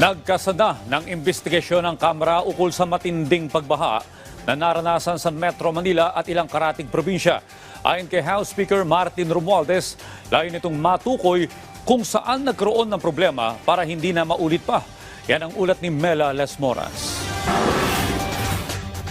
Nagkasada ng investigasyon ng Kamara ukol sa matinding pagbaha na naranasan sa Metro Manila at ilang karatig probinsya. Ayon kay House Speaker Martin Romualdez, layo nitong matukoy kung saan nagkaroon ng problema para hindi na maulit pa. Yan ang ulat ni Mela Lesmoras.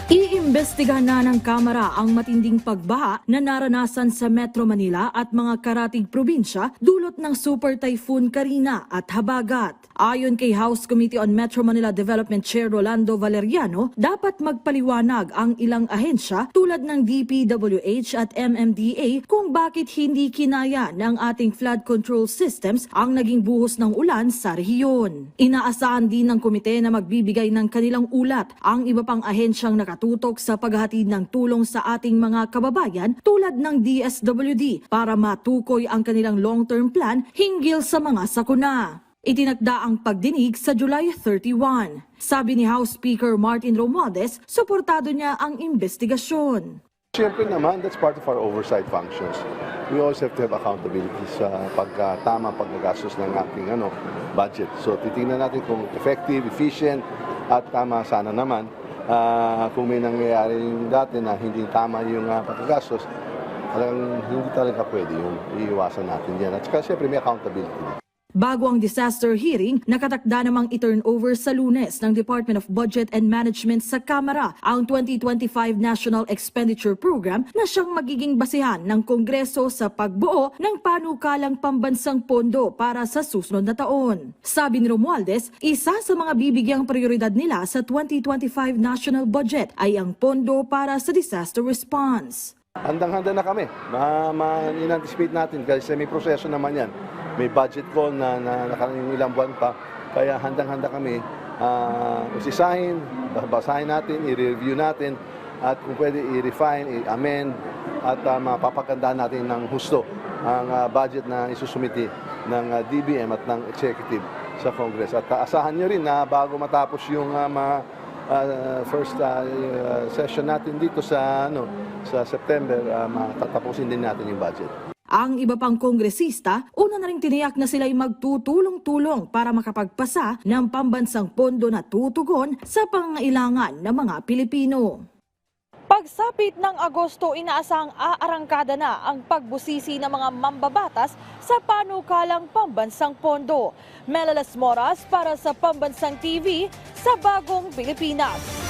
Iimbestigahan na ng Kamara ang matinding pagbaha na naranasan sa Metro Manila at mga karatig probinsya dulot ng Super Typhoon Karina at Habagat. Ayon kay House Committee on Metro Manila Development Chair Rolando Valeriano, dapat magpaliwanag ang ilang ahensya tulad ng DPWH at MMDA kung bakit hindi kinaya ng ating flood control systems ang naging buhos ng ulan sa rehiyon. Inaasahan din ng komite na magbibigay ng kanilang ulat ang iba pang ahensyang nakatutok sa paghahatid ng tulong sa ating mga kababayan tulad ng DSWD para matukoy ang kanilang long-term plan hinggil sa mga sakuna. Itinakda ang pagdinig sa July 31. Sabi ni House Speaker Martin Romualdez, suportado niya ang investigasyon. Siyempre naman, that's part of our oversight functions. We always have to have accountability sa pagkatama paggagastos ng ating ano, budget. So titingnan natin kung effective, efficient, at tama sana naman. Ah, kung may nangyayari yung dati na hindi tama yung uh, paggagastos, talagang hindi talaga pwede yun. Iiwasan natin yan. At saka siyempre may accountability. Bago ang disaster hearing, nakatakda namang i-turnover sa lunes ng Department of Budget and Management sa Kamara ang 2025 National Expenditure Program na siyang magiging basihan ng Kongreso sa pagbuo ng panukalang pambansang pondo para sa susunod na taon. Sabi ni Romualdez, isa sa mga bibigyang prioridad nila sa 2025 National Budget ay ang pondo para sa disaster response. Handang-handa na kami. Ma, ma natin kasi may proseso naman yan. May budget call na, na nakarating ilang buwan pa. Kaya handang-handa kami. Uh, usisahin, babasahin natin, i-review natin, at kung pwede i-refine, i-amend, at uh, mapapagandaan natin ng husto ang uh, budget na isusumiti ng uh, DBM at ng executive sa Congress. At uh, asahan nyo rin na bago matapos yung uh, uh, first uh, uh, session natin dito sa ano sa September uh, matatapusin din natin yung budget. Ang iba pang kongresista, una na rin tiniyak na sila'y magtutulong-tulong para makapagpasa ng pambansang pondo na tutugon sa pangailangan ng mga Pilipino. Pagsapit ng Agosto, inaasahang aarangkada na ang pagbusisi ng mga mambabatas sa panukalang pambansang pondo. Melalas Moras para sa Pambansang TV sa Bagong Pilipinas.